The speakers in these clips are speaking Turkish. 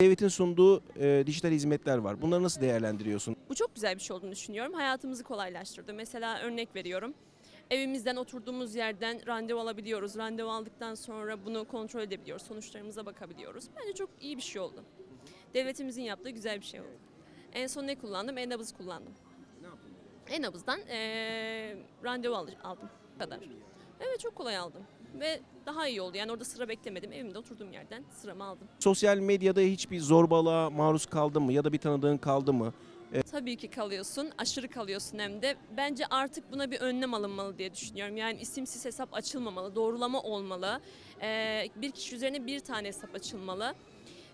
Devletin sunduğu e, dijital hizmetler var. Bunları nasıl değerlendiriyorsun? Bu çok güzel bir şey olduğunu düşünüyorum. Hayatımızı kolaylaştırdı. Mesela örnek veriyorum. Evimizden oturduğumuz yerden randevu alabiliyoruz. Randevu aldıktan sonra bunu kontrol edebiliyoruz. Sonuçlarımıza bakabiliyoruz. Bence çok iyi bir şey oldu. Devletimizin yaptığı güzel bir şey oldu. En son ne kullandım? E-nabız kullandım. E-nabızdan eee randevu al- aldım. Bu kadar. Evet çok kolay aldım. Ve daha iyi oldu. Yani orada sıra beklemedim. Evimde oturduğum yerden sıramı aldım. Sosyal medyada hiçbir zorbalığa maruz kaldın mı? Ya da bir tanıdığın kaldı mı? Tabii ki kalıyorsun, aşırı kalıyorsun hem de. Bence artık buna bir önlem alınmalı diye düşünüyorum. Yani isimsiz hesap açılmamalı, doğrulama olmalı. Ee, bir kişi üzerine bir tane hesap açılmalı.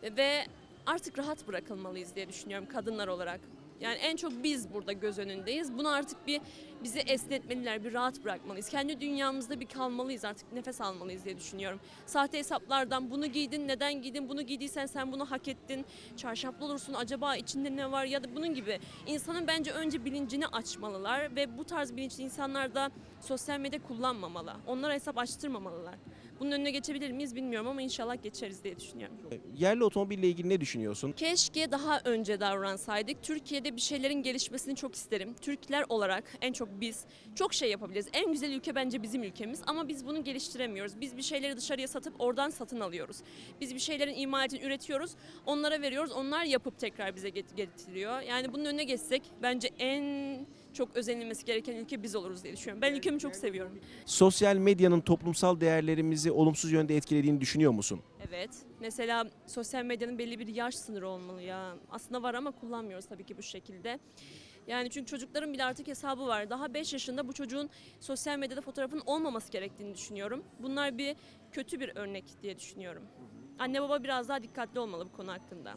Ve artık rahat bırakılmalıyız diye düşünüyorum kadınlar olarak. Yani en çok biz burada göz önündeyiz. Bunu artık bir bizi esnetmeliler, bir rahat bırakmalıyız. Kendi dünyamızda bir kalmalıyız artık nefes almalıyız diye düşünüyorum. Sahte hesaplardan bunu giydin, neden giydin, bunu giydiysen sen bunu hak ettin, çarşaflı olursun, acaba içinde ne var ya da bunun gibi. İnsanın bence önce bilincini açmalılar ve bu tarz bilinçli insanlar da sosyal medya kullanmamalı. Onlara hesap açtırmamalılar. Bunun önüne geçebilir miyiz bilmiyorum ama inşallah geçeriz diye düşünüyorum. Yerli otomobille ilgili ne düşünüyorsun? Keşke daha önce davransaydık. Türkiye'de bir şeylerin gelişmesini çok isterim. Türkler olarak en çok biz çok şey yapabiliriz. En güzel ülke bence bizim ülkemiz ama biz bunu geliştiremiyoruz. Biz bir şeyleri dışarıya satıp oradan satın alıyoruz. Biz bir şeylerin imalatını üretiyoruz, onlara veriyoruz. Onlar yapıp tekrar bize get- getiriyor. Yani bunun önüne geçsek bence en çok özenilmesi gereken ülke biz oluruz diye düşünüyorum. Ben ülkemi çok seviyorum. Sosyal medyanın toplumsal değerlerimizi olumsuz yönde etkilediğini düşünüyor musun? Evet. Mesela sosyal medyanın belli bir yaş sınırı olmalı ya. Aslında var ama kullanmıyoruz tabii ki bu şekilde. Yani çünkü çocukların bile artık hesabı var. Daha 5 yaşında bu çocuğun sosyal medyada fotoğrafının olmaması gerektiğini düşünüyorum. Bunlar bir kötü bir örnek diye düşünüyorum. Anne baba biraz daha dikkatli olmalı bu konu hakkında.